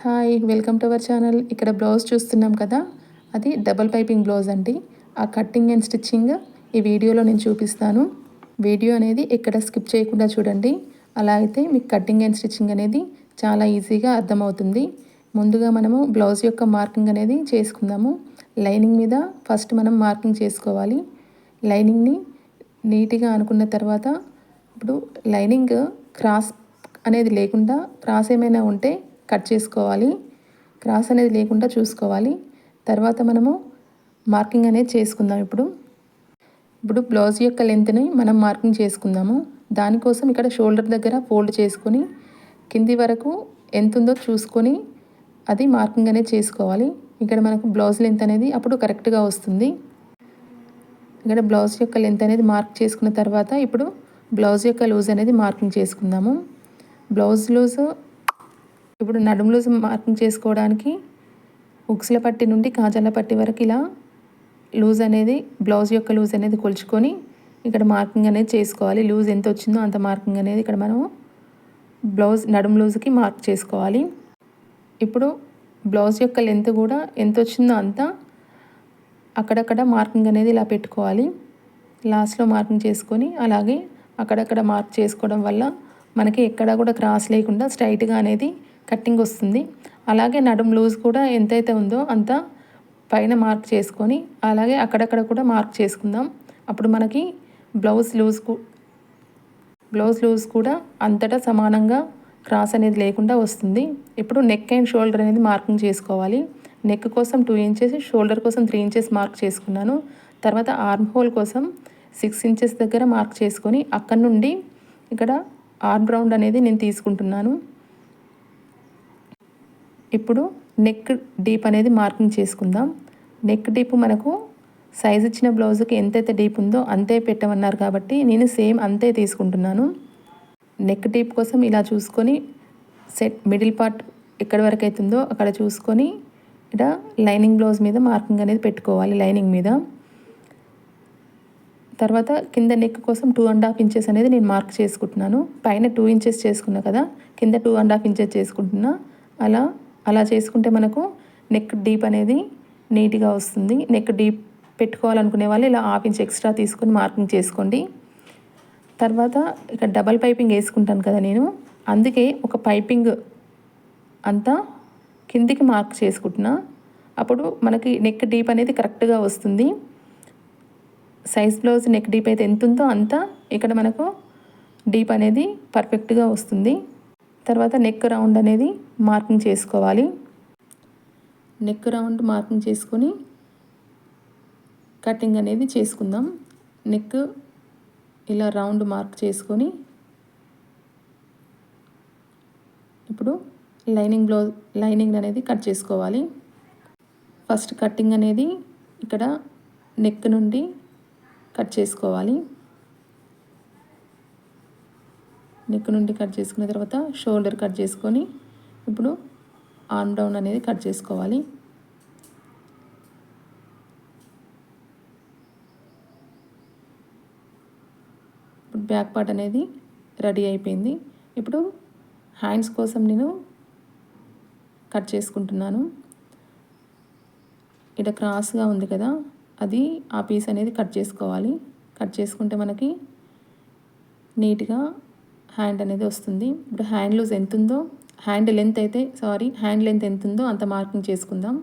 Hi welcome to our channel. ఇక్కడ blouse చూస్తున్నాం కదా? అది డబల్ పైపింగ్ బ్లౌజ్ అండి. ఆ కట్టింగ్ అండ్ స్టిచ్చింగ్ ఈ వీడియోలో నేను చూపిస్తాను. వీడియో అనేది ఎక్కడ స్కిప్ చేయకుండా చూడండి. అలా అయితే మీకు కట్టింగ్ అండ్ స్టిచ్చింగ్ అనేది చాలా ఈజీగా అర్థమవుతుంది. ముందుగా మనము బ్లౌజ్ యొక్క మార్కింగ్ అనేది చేసుకుందాము. లైనింగ్ మీద ఫస్ట్ మనం మార్కింగ్ చేసుకోవాలి. లైనింగ్ని నీట్గా అనుకున్న తర్వాత ఇప్పుడు లైనింగ్ క్రాస్ అనేది లేకుండా క్రాస్ ఏమైనా ఉంటే కట్ చేసుకోవాలి. క్రాస్ అనేది లేకుండా చూసుకోవాలి. తర్వాత మనము మార్కింగ్ అనేది చేసుకుందాం ఇప్పుడు. ఇప్పుడు బ్లౌజ్ యొక్క లెంత్ని మనం మార్కింగ్ చేసుకుందాము. దానికోసం ఇక్కడ షోల్డర్ దగ్గర ఫోల్డ్ చేసుకొని కింది వరకు ఎంత ఉందో చూసుకొని అది మార్కింగ్ అనేది చేసుకోవాలి. ఇక్కడ మనకు బ్లౌజ్ లెంత్ అనేది అప్పుడు కరెక్ట్గా వస్తుంది. ఇక్కడ బ్లౌజ్ యొక్క లెంత్ అనేది మార్క్ చేసుకున్న తర్వాత ఇప్పుడు బ్లౌజ్ యొక్క లూజ్ అనేది మార్కింగ్ చేసుకుందాము. బ్లౌజ్ లూజ్ ఇప్పుడు నడుము లూజ్ మార్కింగ్ చేసుకోవడానికి ఉక్స్ల పట్టి నుండి కాజాల పట్టి వరకు ఇలా లూజ్ అనేది బ్లౌజ్ యొక్క లూజ్ అనేది కొలుచుకొని ఇక్కడ మార్కింగ్ అనేది చేసుకోవాలి. లూజ్ ఎంత వచ్చిందో అంత మార్కింగ్ అనేది ఇక్కడ మనం బ్లౌజ్ నడుము లూజ్కి మార్క్ చేసుకోవాలి. ఇప్పుడు బ్లౌజ్ యొక్క లెంత్ కూడా ఎంత వచ్చిందో అంత అక్కడక్కడ మార్కింగ్ అనేది ఇలా పెట్టుకోవాలి. లాస్ట్లో మార్కింగ్ చేసుకొని అలాగే అక్కడక్కడ మార్క్ చేసుకోవడం వల్ల మనకి ఎక్కడ కూడా క్రాస్ లేకుండా స్ట్రైట్గా అనేది కట్టింగ్ వస్తుంది. అలాగే నడుం లూజ్ కూడా ఎంతైతే ఉందో అంత పైన మార్క్ చేసుకొని అలాగే అక్కడక్కడ కూడా మార్క్ చేసుకుందాం. అప్పుడు మనకి బ్లౌజ్ లూజ్ బ్లౌజ్ లూజ్ కూడా అంతటా సమానంగా క్రాస్ అనేది లేకుండా వస్తుంది. ఇప్పుడు నెక్ అండ్ షోల్డర్ అనేది మార్కింగ్ చేసుకోవాలి. నెక్ కోసం టూ ఇంచెస్ షోల్డర్ కోసం త్రీ ఇంచెస్ మార్క్ చేసుకున్నాను. తర్వాత ఆర్మ్ హోల్ కోసం సిక్స్ ఇంచెస్ దగ్గర మార్క్ చేసుకొని అక్కడ నుండి ఇక్కడ ఆర్మ్ రౌండ్ అనేది నేను తీసుకుంటున్నాను. ఇప్పుడు నెక్ డీప్ అనేది మార్కింగ్ చేసుకుందాం. నెక్ డీప్ మనకు సైజ్ ఇచ్చిన బ్లౌజ్కి ఎంతైతే డీప్ ఉందో అంతే పెట్టమన్నారు కాబట్టి నేను సేమ్ అంతే తీసుకుంటున్నాను. నెక్ డీప్ కోసం ఇలా చూసుకొని సెట్ మిడిల్ పార్ట్ ఎక్కడి వరకు అవుతుందో అక్కడ చూసుకొని ఇక్కడ లైనింగ్ బ్లౌజ్ మీద మార్కింగ్ అనేది పెట్టుకోవాలి లైనింగ్ మీద. తర్వాత కింద నెక్ కోసం టూ అండ్ హాఫ్ ఇంచెస్ అనేది నేను మార్క్ చేసుకుంటున్నాను. పైన టూ ఇంచెస్ చేసుకున్నా కదా కింద టూ అండ్ హాఫ్ ఇంచెస్ చేసుకుంటున్నా. అలా అలా చేసుకుంటే మనకు నెక్ డీప్ అనేది నీట్గా వస్తుంది. నెక్ డీప్ పెట్టుకోవాలనుకునే వాళ్ళు ఇలా హాఫ్ ఇంచ్ ఎక్స్ట్రా తీసుకొని మార్కింగ్ చేసుకోండి. తర్వాత ఇక డబల్ పైపింగ్ వేసుకుంటాను కదా నేను. అందుకే ఒక పైపింగ్ అంతా కిందికి మార్క్ చేసుకుంటున్నా. అప్పుడు మనకి నెక్ డీప్ అనేది కరెక్ట్గా వస్తుంది. సైజ్ బ్లౌజ్ నెక్ డీప్ అయితే ఎంత ఉందో అంత ఇక్కడ మనకు డీప్ అనేది పర్ఫెక్ట్గా వస్తుంది. తర్వాత నెక్ రౌండ్ అనేది మార్కింగ్ చేసుకోవాలి. నెక్ రౌండ్ మార్కింగ్ చేసుకొని కటింగ్ అనేది చేసుకుందాం. నెక్ ఇలా రౌండ్ మార్క్ చేసుకొని ఇప్పుడు లైనింగ్ బ్లౌజ్ లైనింగ్ అనేది కట్ చేసుకోవాలి. ఫస్ట్ కటింగ్ అనేది ఇక్కడ నెక్ నుండి కట్ చేసుకోవాలి. నెక్ నుండి కట్ చేసుకున్న తర్వాత షోల్డర్ కట్ చేసుకొని ఇప్పుడు ఆర్మ్ డౌన్ అనేది కట్ చేసుకోవాలి. ఇప్పుడు బ్యాక్ పార్ట్ అనేది రెడీ అయిపోయింది. ఇప్పుడు హ్యాండ్స్ కోసం నేను కట్ చేసుకుంటున్నాను. ఇక్కడ క్రాస్గా ఉంది కదా అది ఆ పీస్ అనేది కట్ చేసుకోవాలి. కట్ చేసుకుంటే మనకి నీట్గా హ్యాండ్ అనేది వస్తుంది. ఇప్పుడు హ్యాండ్ లూజ్ ఎంత ఉందో హ్యాండ్ లెంత్ అయితే సారీ హ్యాండ్ లెంత్ ఎంత ఉందో అంత మార్కింగ్ చేసుకుందాం.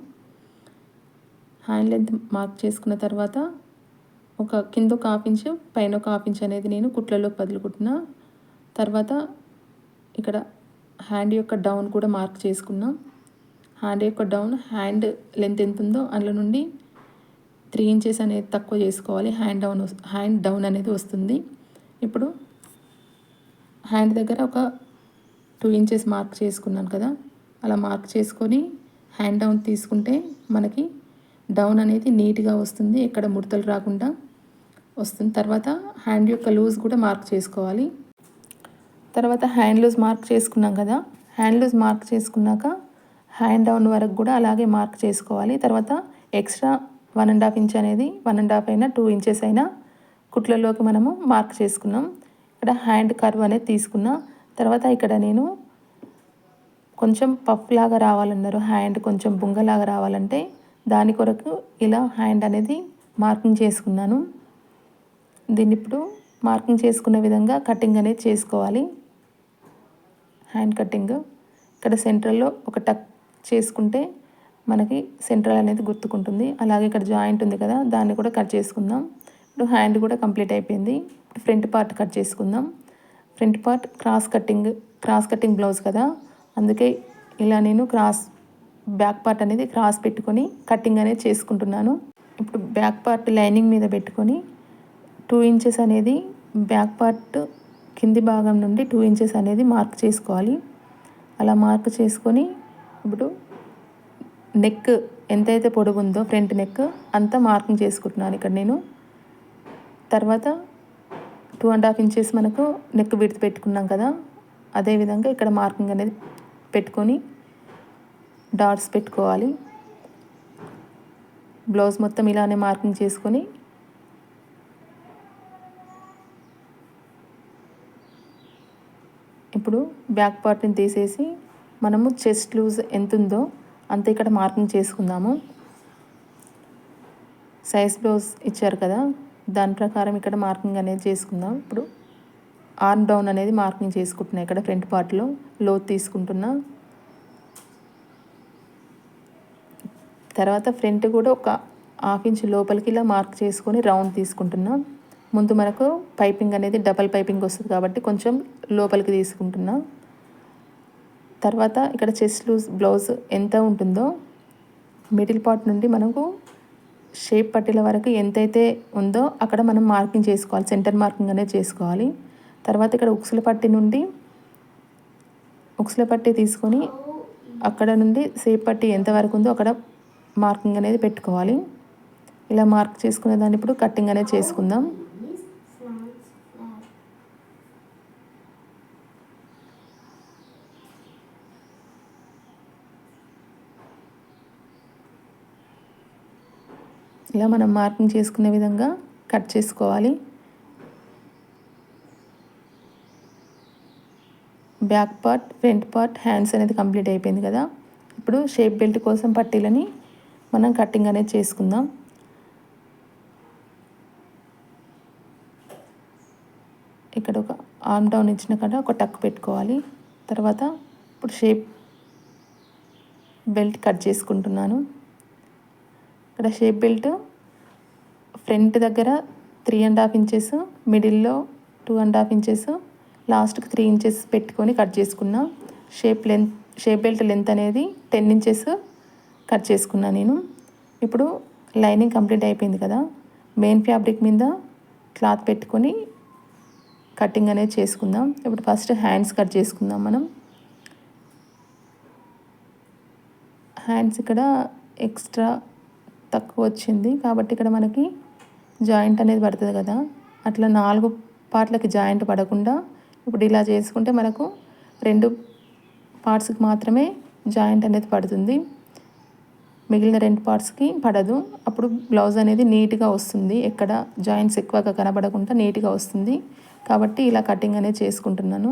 హ్యాండ్ లెంత్ మార్క్ చేసుకున్న తర్వాత ఒక కింద ఒక హాఫ్ ఇంచ్ పైన ఒక హాఫ్ ఇంచ్ అనేది నేను కుట్లలో వదులుకుంటున్నా తర్వాత ఇక్కడ హ్యాండ్ యొక్క డౌన్ కూడా మార్క్ చేసుకున్నాం. హ్యాండ్ యొక్క డౌన్ హ్యాండ్ లెంత్ ఎంత ఉందో అందులో నుండి త్రీ ఇంచెస్ అనేది తక్కువ చేసుకోవాలి. హ్యాండ్ డౌన్ హ్యాండ్ డౌన్ అనేది వస్తుంది. ఇప్పుడు హ్యాండ్ దగ్గర ఒక టూ ఇంచెస్ మార్క్ చేసుకున్నాను కదా అలా మార్క్ చేసుకొని హ్యాండ్ డౌన్ తీసుకుంటే మనకి డౌన్ అనేది నీట్గా వస్తుంది ఎక్కడ ముడతలు రాకుండా వస్తుంది. తర్వాత హ్యాండ్ యొక్క లూజ్ కూడా మార్క్ చేసుకోవాలి. తర్వాత హ్యాండ్ లూజ్ మార్క్ చేసుకున్నాం కదా హ్యాండ్ లూజ్ మార్క్ చేసుకున్నాక హ్యాండ్ డౌన్ వరకు కూడా అలాగే మార్క్ చేసుకోవాలి. తర్వాత extra one and half inch అనేది వన్ అండ్ హాఫ్ అయినా టూ ఇంచెస్ అయినా కుట్లలోకి మనము మార్క్ చేసుకున్నాం. ఇక్కడ హ్యాండ్ కర్వ్ అనేది తీసుకున్న తర్వాత ఇక్కడ నేను కొంచెం పఫ్ లాగా రావాలన్నారు. హ్యాండ్ కొంచెం బుంగలాగా రావాలంటే దాని కొరకు ఇలా హ్యాండ్ అనేది మార్కింగ్ చేసుకున్నాను. దీన్ని ఇప్పుడు మార్కింగ్ చేసుకున్న విధంగా కటింగ్ అనేది చేసుకోవాలి. హ్యాండ్ కటింగ్ ఇక్కడ సెంట్రల్లో ఒక టక్ చేసుకుంటే మనకి సెంట్రల్ అనేది గుర్తుకుంటుంది. అలాగే ఇక్కడ జాయింట్ ఉంది కదా దాన్ని కూడా కట్ చేసుకుందాం. ఇప్పుడు హ్యాండ్ కూడా కంప్లీట్ అయిపోయింది. ఫ్రంట్ పార్ట్ కట్ చేసుకుందాం. Front part cross cutting cross cutting blouse కదా? అందుకే ఇలా నేను క్రాస్ బ్యాక్ పార్ట్ అనేది క్రాస్ పెట్టుకొని కటింగ్ అనేది చేసుకుంటున్నాను. ఇప్పుడు బ్యాక్ పార్ట్ లైనింగ్ మీద పెట్టుకొని టూ ఇంచెస్ అనేది బ్యాక్ పార్ట్ కింది భాగం నుండి టూ ఇంచెస్ అనేది మార్క్ చేసుకోవాలి. అలా మార్క్ చేసుకొని ఇప్పుడు నెక్ ఎంతైతే పొడవు ఉందో ఫ్రంట్ నెక్ అంతా మార్కింగ్ చేసుకుంటున్నాను ఇక్కడ నేను. తర్వాత టూ అండ్ హాఫ్ ఇంచెస్ మనకు నెక్ విడత పెట్టుకున్నాం కదా అదేవిధంగా ఇక్కడ మార్కింగ్ అనేది పెట్టుకొని డాట్స్ పెట్టుకోవాలి. బ్లౌజ్ మొత్తం ఇలానే మార్కింగ్ చేసుకొని ఇప్పుడు బ్యాక్ పార్ట్ని తీసేసి మనము చెస్ట్ లూజ్ ఎంత ఉందో అంత ఇక్కడ మార్కింగ్ చేసుకుందాము. సైజ్ బ్లౌజ్ ఇచ్చారు కదా దాని ప్రకారం ఇక్కడ మార్కింగ్ అనేది చేసుకుందాం. ఇప్పుడు ఆర్మ్ డౌన్ అనేది మార్కింగ్ చేసుకుంటున్నా ఇక్కడ ఫ్రంట్ పార్ట్లో లో తీసుకుంటున్నా. తర్వాత ఫ్రంట్ కూడా ఒక హాఫ్ ఇంచ్ లోపలికి ఇలా మార్క్ చేసుకొని రౌండ్ తీసుకుంటున్నా. ముందు మనకు పైపింగ్ అనేది డబల్ పైపింగ్ వస్తుంది కాబట్టి కొంచెం లోపలికి తీసుకుంటున్నా. తర్వాత ఇక్కడ చెస్ట్ లూజ్ బ్లౌజ్ ఎంత ఉంటుందో మిడిల్ పార్ట్ నుండి మనకు షేప్ పట్టీల వరకు ఎంతైతే ఉందో అక్కడ మనం మార్కింగ్ చేసుకోవాలి. సెంటర్ మార్కింగ్ అనేది చేసుకోవాలి. తర్వాత ఇక్కడ ఉక్సుల పట్టి నుండి ఉక్సుల పట్టి తీసుకొని అక్కడ నుండి షేప్ పట్టి ఎంతవరకు ఉందో అక్కడ మార్కింగ్ అనేది పెట్టుకోవాలి. ఇలా మార్క్ చేసుకునే దాన్ని ఇప్పుడు కటింగ్ అనేది చేసుకుందాం. ఇలా మనం మార్కింగ్ చేసుకునే విధంగా కట్ చేసుకోవాలి. Back part front part hands అనేది కంప్లీట్ అయిపోయింది కదా. ఇప్పుడు షేప్ బెల్ట్ కోసం పట్టీలని మనం కటింగ్ అనేది చేసుకుందాం. ఇక్కడ ఒక ఆర్మ్ డౌన్ ఇచ్చిన కదా ఒక టక్ పెట్టుకోవాలి. తర్వాత ఇప్పుడు షేప్ బెల్ట్ కట్ చేసుకుంటున్నాను. ఇక్కడ షేప్ బెల్ట్ ఫ్రంట్ దగ్గర త్రీ అండ్ హాఫ్ ఇంచెస్ మిడిల్లో టూ అండ్ హాఫ్ ఇంచెస్ లాస్ట్కి త్రీ ఇంచెస్ పెట్టుకొని కట్ చేసుకున్నా. Shape length shape belt length అనేది టెన్ ఇంచెస్ కట్ చేసుకున్నా నేను. ఇప్పుడు లైనింగ్ కంప్లీట్ అయిపోయింది కదా. మెయిన్ ఫ్యాబ్రిక్ మీద క్లాత్ పెట్టుకొని కటింగ్ అనేది చేసుకుందాం. ఇప్పుడు ఫస్ట్ హ్యాండ్స్ కట్ చేసుకుందాం మనం. హ్యాండ్స్ ఇక్కడ ఎక్స్ట్రా తక్కువ వచ్చింది కాబట్టి ఇక్కడ మనకి జాయింట్ అనేది పడుతుంది కదా. అట్లా నాలుగు పార్ట్లకి జాయింట్ పడకుండా ఇప్పుడు ఇలా చేసుకుంటే మనకు రెండు పార్ట్స్కి మాత్రమే జాయింట్ అనేది పడుతుంది. మిగిలిన రెండు పార్ట్స్కి పడదు. అప్పుడు బ్లౌజ్ అనేది నీట్గా వస్తుంది. ఎక్కడ జాయింట్స్ ఎక్కువగా కనబడకుండా నీట్గా వస్తుంది. కాబట్టి ఇలా కటింగ్ అనేది చేసుకుంటున్నాను.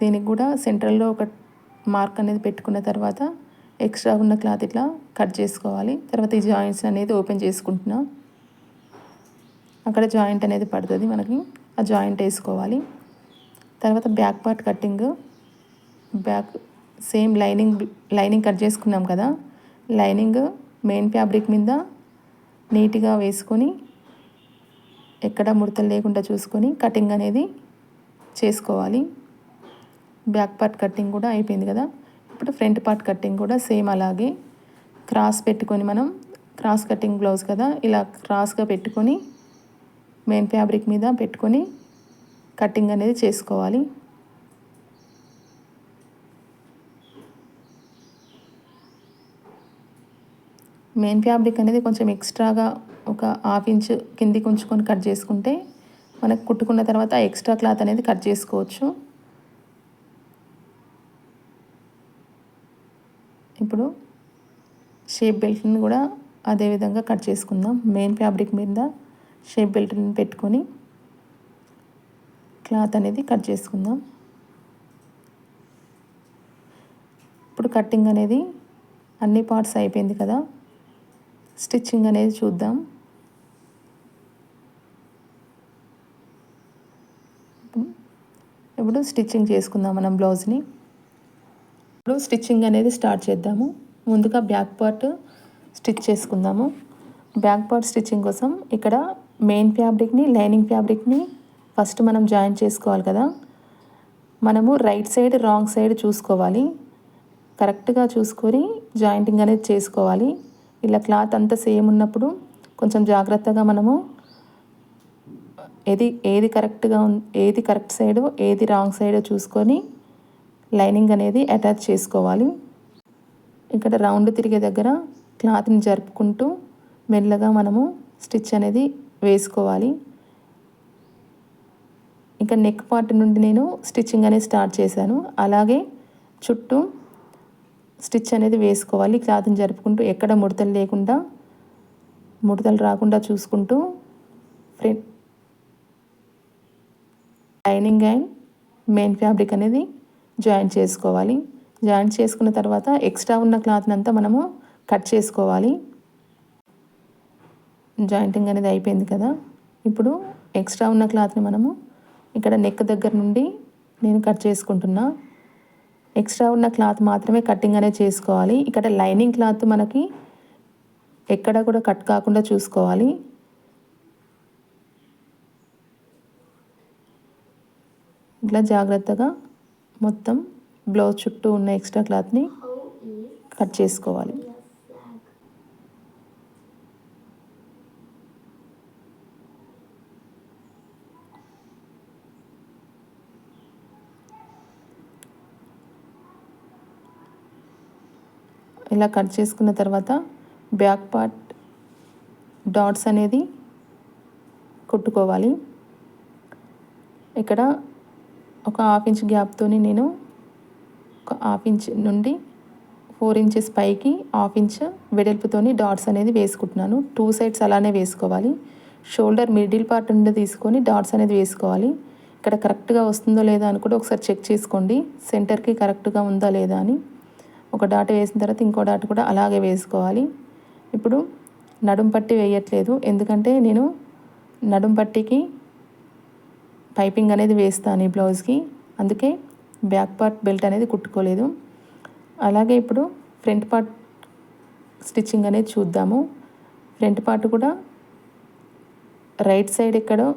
దీనికి కూడా సెంట్రల్లో ఒక మార్క్ అనేది పెట్టుకున్న తర్వాత ఎక్స్ట్రా ఉన్న క్లాత్ ఇట్లా కట్ చేసుకోవాలి. తర్వాత ఈ జాయింట్స్ అనేది ఓపెన్ చేసుకుంటున్నా. అక్కడ జాయింట్ అనేది పడుతుంది మనకి. ఆ జాయింట్ వేసుకోవాలి. తర్వాత back part cutting. Back same lining lining cut చేసుకున్నాం కదా. లైనింగ్ మెయిన్ ఫ్యాబ్రిక్ మీద నీట్గా వేసుకొని ఎక్కడ ముడతలు లేకుండా చూసుకొని కటింగ్ అనేది చేసుకోవాలి. బ్యాక్ పార్ట్ కటింగ్ కూడా అయిపోయింది కదా. ఇప్పుడు ఫ్రంట్ పార్ట్ కటింగ్ కూడా సేమ్ అలాగే. క్రాస్ పెట్టుకొని మనం క్రాస్ కటింగ్ బ్లౌజ్ కదా ఇలా క్రాస్గా పెట్టుకొని మెయిన్ ఫ్యాబ్రిక్ మీద పెట్టుకొని కటింగ్ అనేది చేసుకోవాలి. మెయిన్ ఫ్యాబ్రిక్ అనేది కొంచెం ఎక్స్ట్రాగా ఒక హాఫ్ ఇంచ్ కిందికి ఉంచుకొని కట్ చేసుకుంటే మనకు కుట్టుకున్న తర్వాత ఎక్స్ట్రా క్లాత్ అనేది కట్ చేసుకోవచ్చు ఇప్పుడు షేప్ బెల్ట్ని కూడా అదే విధంగా కట్ చేసుకుందాం. మెయిన్ ఫ్యాబ్రిక్ మీద షేప్ బెల్ట్ని పెట్టుకొని క్లాత్ అనేది కట్ చేసుకుందాం. ఇప్పుడు కట్టింగ్ అనేది అన్ని పార్ట్స్ అయిపోయింది కదా. స్టిచ్చింగ్ అనేది చూద్దాం. ఇప్పుడు స్టిచ్చింగ్ చేసుకుందాం మనం బ్లౌజ్ని. ఇప్పుడు స్టిచ్చింగ్ అనేది స్టార్ట్ చేద్దాము. ముందుగా బ్యాక్ పార్ట్ స్టిచ్ చేసుకుందాము. బ్యాక్ పార్ట్ స్టిచ్చింగ్ కోసం ఇక్కడ మెయిన్ ఫ్యాబ్రిక్ని లైనింగ్ ఫ్యాబ్రిక్ని ఫస్ట్ మనం జాయిన్ చేసుకోవాలి కదా. మనము రైట్ సైడ్ రాంగ్ సైడ్ చూసుకోవాలి. కరెక్ట్గా చూసుకొని జాయింటింగ్ అనేది చేసుకోవాలి. ఇలా క్లాత్ అంతా సేమ్ ఉన్నప్పుడు కొంచెం జాగ్రత్తగా మనము ఏది ఏది కరెక్ట్గా ఏది కరెక్ట్ సైడో ఏది రాంగ్ సైడో చూసుకొని లైనింగ్ అనేది అటాచ్ చేసుకోవాలి. ఇక్కడ రౌండ్ తిరిగే దగ్గర క్లాత్ని జరుపుకుంటూ మెల్లగా మనము స్టిచ్ అనేది వేసుకోవాలి. ఇంకా నెక్ పార్ట్ నుండి నేను స్టిచ్చింగ్ అనేది స్టార్ట్ చేశాను. అలాగే చుట్టూ స్టిచ్ అనేది వేసుకోవాలి. క్లాత్ని జరుపుకుంటూ ఎక్కడ ముడతలు లేకుండా ముడతలు రాకుండా చూసుకుంటూ front lining and main fabric అనేది జాయిన్ చేసుకోవాలి. జాయిన్ చేసుకున్న తర్వాత ఎక్స్ట్రా ఉన్న క్లాత్ని అంతా మనము కట్ చేసుకోవాలి. జాయింటింగ్ అనేది అయిపోయింది కదా. ఇప్పుడు ఎక్స్ట్రా ఉన్న క్లాత్ని మనము ఇక్కడ నెక్ దగ్గర నుండి నేను కట్ చేసుకుంటున్నా. ఎక్స్ట్రా ఉన్న క్లాత్ మాత్రమే కటింగ్ అనేది చేసుకోవాలి. ఇక్కడ లైనింగ్ క్లాత్ మనకి ఎక్కడ కూడా కట్ కాకుండా చూసుకోవాలి. ఇట్లా జాగ్రత్తగా మొత్తం బ్లౌజ్ చుట్టూ ఉన్న ఎక్స్ట్రా క్లాత్ని కట్ చేసుకోవాలి. ఇలా కట్ చేసుకున్న తర్వాత బ్యాక్ పార్ట్ డాట్స్ అనేది కుట్టుకోవాలి. ఇక్కడ ఒక హాఫ్ ఇంచ్ గ్యాప్తో నేను ఒక హాఫ్ ఇంచ్ నుండి ఫోర్ ఇంచెస్ పైకి హాఫ్ ఇంచ్ వెడల్పుతోని డాట్స్ అనేది వేసుకుంటున్నాను. టూ సైడ్స్ అలానే వేసుకోవాలి. షోల్డర్ మిడిల్ పార్ట్ నుండి తీసుకొని డాట్స్ అనేది వేసుకోవాలి. ఇక్కడ కరెక్ట్గా వస్తుందో లేదా అని కూడా ఒకసారి చెక్ చేసుకోండి. సెంటర్కి కరెక్ట్గా ఉందా లేదా అని. ఒక డాట్ వేసిన తర్వాత ఇంకో డాట్ కూడా అలాగే వేసుకోవాలి. ఇప్పుడు నడుం పట్టి వేయట్లేదు. ఎందుకంటే నేను నడుం పట్టికి పైపింగ్ అనేది వేస్తాను ఈ బ్లౌజ్కి అందుకే బ్యాక్ పార్ట్ బెల్ట్ అనేది కుట్టుకోలేదు. అలాగే ఇప్పుడు ఫ్రంట్ పార్ట్ స్టిచ్చింగ్ అనేది చూద్దాము. ఫ్రంట్ పార్ట్ కూడా రైట్ సైడ్ ఎక్కడో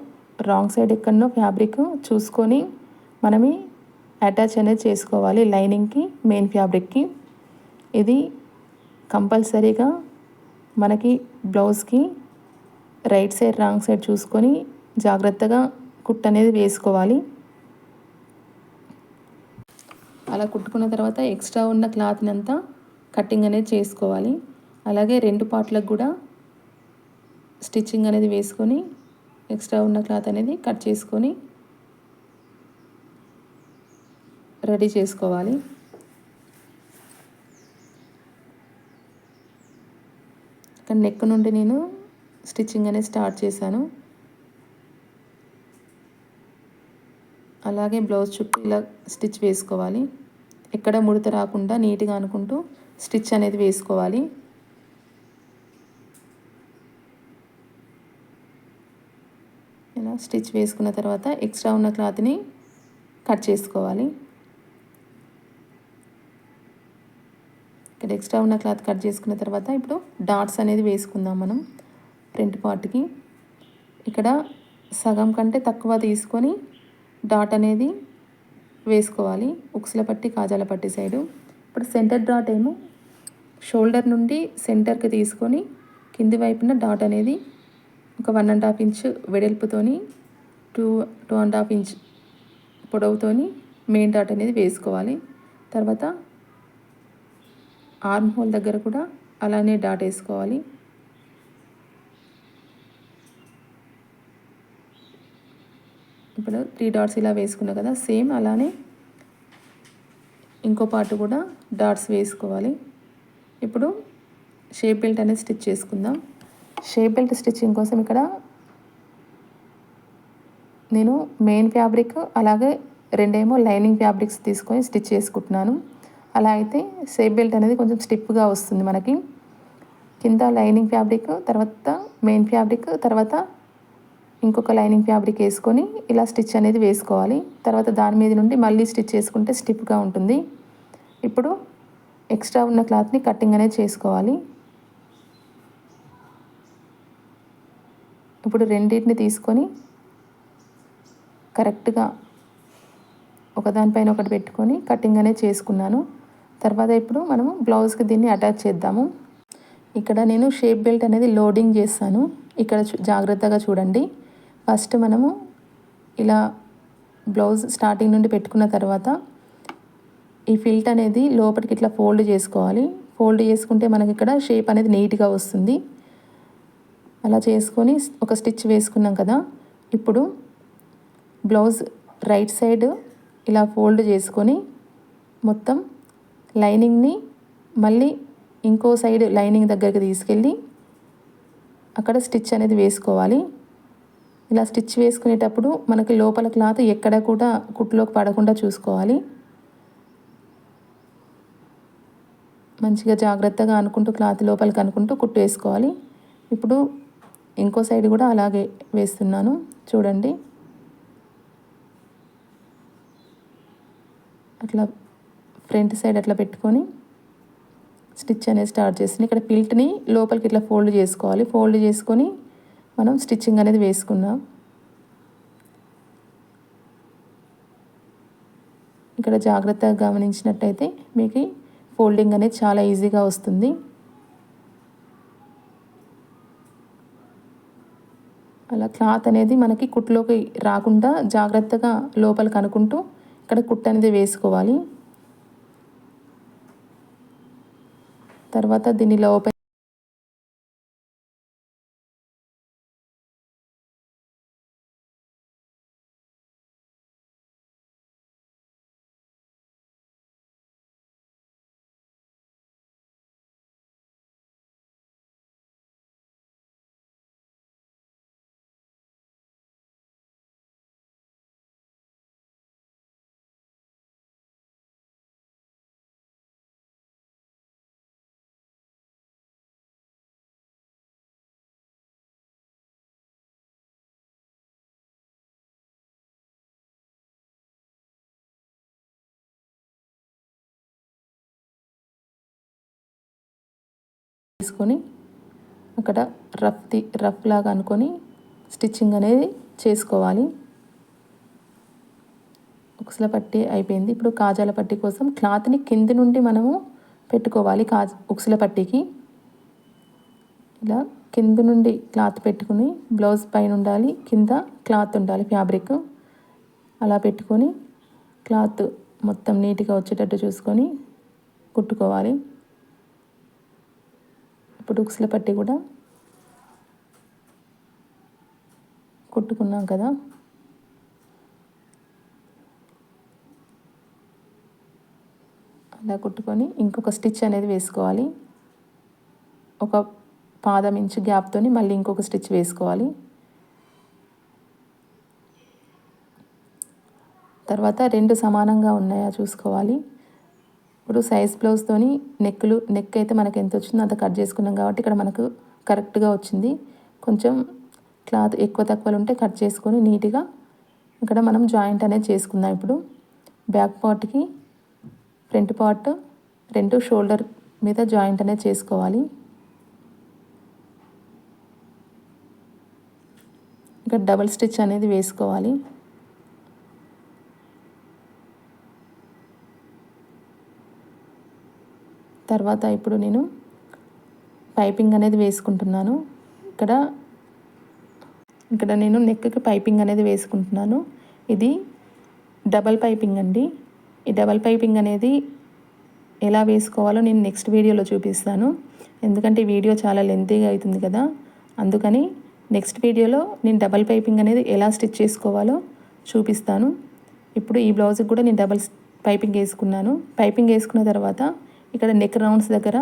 రాంగ్ సైడ్ ఎక్కడనో ఫ్యాబ్రిక్ చూసుకొని మనమి అటాచ్ అనేది చేసుకోవాలి లైనింగ్కి మెయిన్ ఫ్యాబ్రిక్కి. ఇది కంపల్సరీగా మనకి బ్లౌజ్కి రైట్ సైడ్ రాంగ్ సైడ్ చూసుకొని జాగ్రత్తగా కుట్ అనేది వేసుకోవాలి. అలా కుట్టుకున్న తర్వాత ఎక్స్ట్రా ఉన్న క్లాత్ని అంతా కటింగ్ అనేది చేసుకోవాలి. అలాగే రెండు పార్ట్లకు కూడా స్టిచ్చింగ్ అనేది వేసుకొని ఎక్స్ట్రా ఉన్న క్లాత్ అనేది కట్ చేసుకొని రెడీ చేసుకోవాలి. ఇక్కడ నెక్ నుండి నేను స్టిచ్చింగ్ అనేది స్టార్ట్ చేశాను. అలాగే బ్లౌజ్ చుట్టూ ఇలా స్టిచ్ వేసుకోవాలి. ఎక్కడ ముడత రాకుండా నీట్గా అనుకుంటూ స్టిచ్ అనేది వేసుకోవాలి. ఇలా స్టిచ్ వేసుకున్న తర్వాత ఎక్స్ట్రా ఉన్న క్లాత్ని కట్ చేసుకోవాలి. ఇక్కడ ఎక్స్ట్రా ఉన్న క్లాత్ కట్ చేసుకున్న తర్వాత ఇప్పుడు డాట్స్ అనేది వేసుకుందాం మనం ఫ్రంట్ పార్ట్కి. ఇక్కడ సగం కంటే తక్కువ తీసుకొని డాట్ అనేది వేసుకోవాలి. ఉక్సుల పట్టి కాజాల పట్టి సైడు. ఇప్పుడు సెంటర్ డాట్ ఏమో షోల్డర్ నుండి సెంటర్కి తీసుకొని కింది వైపున డాట్ అనేది ఒక one and half inch వెడల్పుతోని two two and half inch పొడవుతోని main dot అనేది వేసుకోవాలి. తర్వాత ఆర్మ్ హోల్ దగ్గర కూడా అలానే డాట్ వేసుకోవాలి. ఇప్పుడు త్రీ డాట్స్ ఇలా వేసుకున్నా కదా సేమ్ అలానే ఇంకో పార్ట్ కూడా డాట్స్ వేసుకోవాలి. ఇప్పుడు షేప్ బెల్ట్ అనేది స్టిచ్ చేసుకుందాం. షేప్ బెల్ట్ స్టిచ్చింగ్ కోసం ఇక్కడ నేను మెయిన్ ఫ్యాబ్రిక్ అలాగే రెండేమో లైనింగ్ ఫ్యాబ్రిక్స్ తీసుకొని స్టిచ్ చేసుకుంటున్నాను. అలా అయితే షేప్ బెల్ట్ అనేది కొంచెం స్టిప్గా వస్తుంది మనకి. కింద లైనింగ్ ఫ్యాబ్రిక్ తర్వాత మెయిన్ ఫ్యాబ్రిక్ తర్వాత ఇంకొక లైనింగ్ ఫ్యాబ్రిక్ వేసుకొని ఇలా స్టిచ్ అనేది వేసుకోవాలి. తర్వాత దాని మీద నుండి మళ్ళీ స్టిచ్ చేసుకుంటే స్టిప్గా ఉంటుంది. ఇప్పుడు ఎక్స్ట్రా ఉన్న క్లాత్ని కటింగ్ అనేది చేసుకోవాలి. ఇప్పుడు రెండింటిని తీసుకొని కరెక్ట్గా ఒకదానిపైన ఒకటి పెట్టుకొని కటింగ్ అనేది చేసుకున్నాను. తర్వాత ఇప్పుడు మనము బ్లౌజ్కి దీన్ని అటాచ్ చేద్దాము. ఇక్కడ నేను షేప్ బెల్ట్ అనేది లోడింగ్ చేస్తాను. ఇక్కడ జాగ్రత్తగా చూడండి. ఫస్ట్ మనము ఇలా బ్లౌజ్ స్టార్టింగ్ నుండి పెట్టుకున్న తర్వాత ఈ ఫిల్ట్ అనేది లోపలికి ఇట్లా ఫోల్డ్ చేసుకోవాలి. ఫోల్డ్ చేసుకుంటే మనకి ఇక్కడ షేప్ అనేది నీట్గా వస్తుంది. అలా చేసుకొని ఒక స్టిచ్ వేసుకున్నాం కదా. ఇప్పుడు బ్లౌజ్ రైట్ సైడ్ ఇలా ఫోల్డ్ చేసుకొని మొత్తం లైనింగ్ని మళ్ళీ ఇంకో సైడ్ లైనింగ్ దగ్గరికి తీసుకెళ్ళి అక్కడ స్టిచ్ అనేది వేసుకోవాలి. ఇలా స్టిచ్ వేసుకునేటప్పుడు మనకి లోపల క్లాత్ ఎక్కడ కూడా కుట్టులోకి పడకుండా చూసుకోవాలి. మంచిగా జాగ్రత్తగా అనుకుంటూ క్లాత్ లోపలికి అనుకుంటూ కుట్టు వేసుకోవాలి. ఇప్పుడు ఇంకో సైడ్ కూడా అలాగే వేస్తున్నాను. చూడండి. అట్లా ఫ్రంట్ సైడ్ అట్లా పెట్టుకొని స్టిచ్ అనేది స్టార్ట్ చేస్తుంది. ఇక్కడ పిల్ట్ని లోపలికి ఇట్లా ఫోల్డ్ చేసుకోవాలి. ఫోల్డ్ చేసుకొని మనం స్టిచ్చింగ్ అనేది వేసుకున్నాం ఇక్కడ జాగ్రత్తగా గమనించినట్టయితే మీకు ఫోల్డింగ్ అనేది చాలా ఈజీగా వస్తుంది. అలా క్లాత్ అనేది మనకి కుట్లోకి రాకుండా జాగ్రత్తగా లోపల కనుకుంటూ ఇక్కడ కుట్ అనేది వేసుకోవాలి. తర్వాత దీన్ని లోపల తీసుకొని అక్కడ రఫ్ తి రఫ్ లాగా అనుకొని స్టిచ్చింగ్ అనేది చేసుకోవాలి. ఉక్సుల పట్టి అయిపోయింది. ఇప్పుడు కాజాల పట్టి కోసం క్లాత్ని కింది నుండి మనము పెట్టుకోవాలి కా ఉక్సుల పట్టికి. ఇలా కింద నుండి క్లాత్ పెట్టుకుని బ్లౌజ్ పైన ఉండాలి కింద క్లాత్ ఉండాలి ఫ్యాబ్రిక్. అలా పెట్టుకొని క్లాత్ మొత్తం నీట్గా వచ్చేటట్టు చూసుకొని కుట్టుకోవాలి. ఇప్పుడు ఉక్సుల పట్టి కూడా కుట్టుకున్నాం కదా. అలా కుట్టుకొని ఇంకొక స్టిచ్ అనేది వేసుకోవాలి. ఒక పాదం ఇంచు గ్యాప్తో మళ్ళీ ఇంకొక స్టిచ్ వేసుకోవాలి. తర్వాత రెండు సమానంగా ఉన్నాయా చూసుకోవాలి. ఇప్పుడు సైజ్ బ్లౌజ్తోని నెక్లు నెక్ అయితే మనకు ఎంత వచ్చిందో అంత కట్ చేసుకున్నాం కాబట్టి ఇక్కడ మనకు కరెక్ట్గా వచ్చింది. కొంచెం క్లాత్ ఎక్కువ తక్కువలు ఉంటే కట్ చేసుకొని నీట్గా ఇక్కడ మనం జాయింట్ అనేది చేసుకుందాం ఇప్పుడు. బ్యాక్ పార్ట్కి ఫ్రంట్ పార్ట్ రెండు షోల్డర్ మీద జాయింట్ అనేది చేసుకోవాలి. ఇక్కడ డబల్ స్టిచ్ అనేది వేసుకోవాలి. తర్వాత ఇప్పుడు నేను పైపింగ్ అనేది వేసుకుంటున్నాను. ఇక్కడ ఇక్కడ నేను నెక్కి పైపింగ్ అనేది వేసుకుంటున్నాను. ఇది డబల్ పైపింగ్ అండి. ఈ డబల్ పైపింగ్ అనేది ఎలా వేసుకోవాలో నేను నెక్స్ట్ వీడియోలో చూపిస్తాను. ఎందుకంటే వీడియో చాలా లెంతీగా అవుతుంది కదా. అందుకని నెక్స్ట్ వీడియోలో నేను డబల్ పైపింగ్ అనేది ఎలా స్టిచ్ చేసుకోవాలో చూపిస్తాను. ఇప్పుడు ఈ బ్లౌజ్కి కూడా నేను డబల్ పైపింగ్ వేసుకున్నాను. పైపింగ్ వేసుకున్న తర్వాత ఇక్కడ నెక్ రౌండ్స్ దగ్గర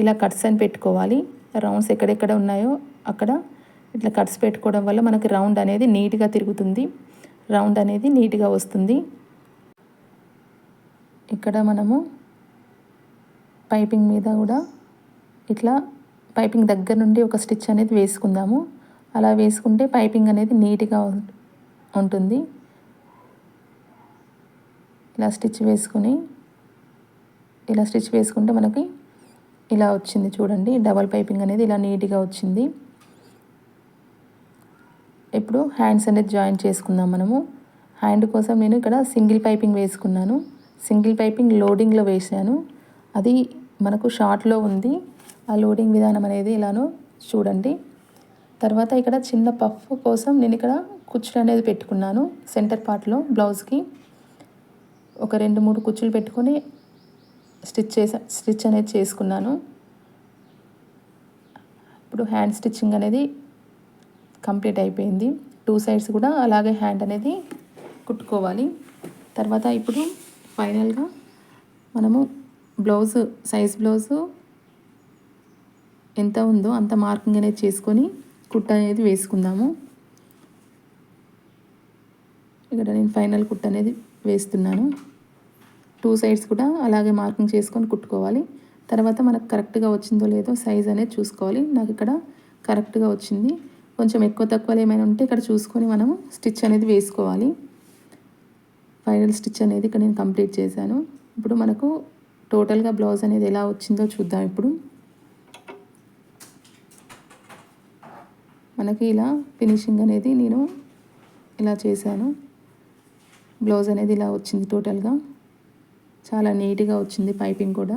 ఇలా కట్స్ అని పెట్టుకోవాలి. రౌండ్స్ ఎక్కడెక్కడ ఉన్నాయో అక్కడ ఇట్లా కట్స్ పెట్టుకోవడం వల్ల మనకి రౌండ్ అనేది నీట్గా తిరుగుతుంది. రౌండ్ అనేది నీట్గా వస్తుంది. ఇక్కడ మనము పైపింగ్ మీద కూడా ఇట్లా పైపింగ్ దగ్గర నుండి ఒక స్టిచ్ అనేది వేసుకుందాము. అలా వేసుకుంటే పైపింగ్ అనేది నీట్గా ఉంటుంది. ఇలా స్టిచ్ వేసుకుని ఇలా స్టిచ్ వేసుకుంటే మనకి ఇలా వచ్చింది చూడండి. డబల్ పైపింగ్ అనేది ఇలా నీట్గా వచ్చింది. ఇప్పుడు హ్యాండ్స్ అనేది జాయిన్ చేసుకుందాం మనము. హ్యాండ్ కోసం నేను ఇక్కడ సింగిల్ పైపింగ్ వేసుకున్నాను. సింగిల్ పైపింగ్ లోడింగ్లో వేసాను. అది మనకు షార్ట్లో ఉంది. ఆ లోడింగ్ విధానం అనేది ఇలాను చూడండి. తర్వాత ఇక్కడ చిన్న పఫ్ కోసం నేను ఇక్కడ కుచ్చులు అనేది పెట్టుకున్నాను. సెంటర్ పార్ట్లో బ్లౌజ్కి ఒక రెండు మూడు కుచ్చులు పెట్టుకొని స్టిచ్ చేసా స్టిచ్ అనేది చేసుకున్నాను. ఇప్పుడు హ్యాండ్ స్టిచ్చింగ్ అనేది కంప్లీట్ అయిపోయింది. టూ సైడ్స్ కూడా అలాగే హ్యాండ్ అనేది కుట్టుకోవాలి. తర్వాత ఇప్పుడు ఫైనల్గా మనము బ్లౌజ్ సైజ్ బ్లౌజు ఎంత ఉందో అంత మార్కింగ్ అనేది చేసుకొని కుట్ట అనేది వేసుకుందాము. ఇక్కడ నేను ఫైనల్ కుట్ట అనేది వేస్తున్నాను. టూ సైడ్స్ కూడా అలాగే మార్కింగ్ చేసుకొని కుట్టుకోవాలి. తర్వాత మనకు కరెక్ట్గా వచ్చిందో లేదో సైజ్ అనేది చూసుకోవాలి. నాకు ఇక్కడ కరెక్ట్గా వచ్చింది. కొంచెం ఎక్కువ తక్కువలు ఏమైనా ఉంటే ఇక్కడ చూసుకొని మనం స్టిచ్ అనేది వేసుకోవాలి. ఫైనల్ స్టిచ్ అనేది ఇక్కడ నేను కంప్లీట్ చేశాను. ఇప్పుడు మనకు టోటల్గా బ్లౌజ్ అనేది ఎలా వచ్చిందో చూద్దాం ఇప్పుడు. మనకి ఇలా ఫినిషింగ్ అనేది నేను ఇలా చేశాను. బ్లౌజ్ అనేది ఇలా వచ్చింది టోటల్గా. చాలా నీట్గా వచ్చింది పైపింగ్ కూడా.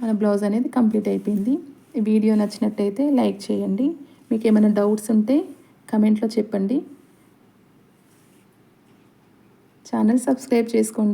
మన బ్లౌజ్ అనేది కంప్లీట్ అయిపోయింది. ఈ వీడియో నచ్చినట్టయితే లైక్ చేయండి. మీకు ఏమైనా డౌట్స్ ఉంటే కమెంట్లో చెప్పండి. ఛానల్ సబ్స్క్రైబ్ చేసుకోండి.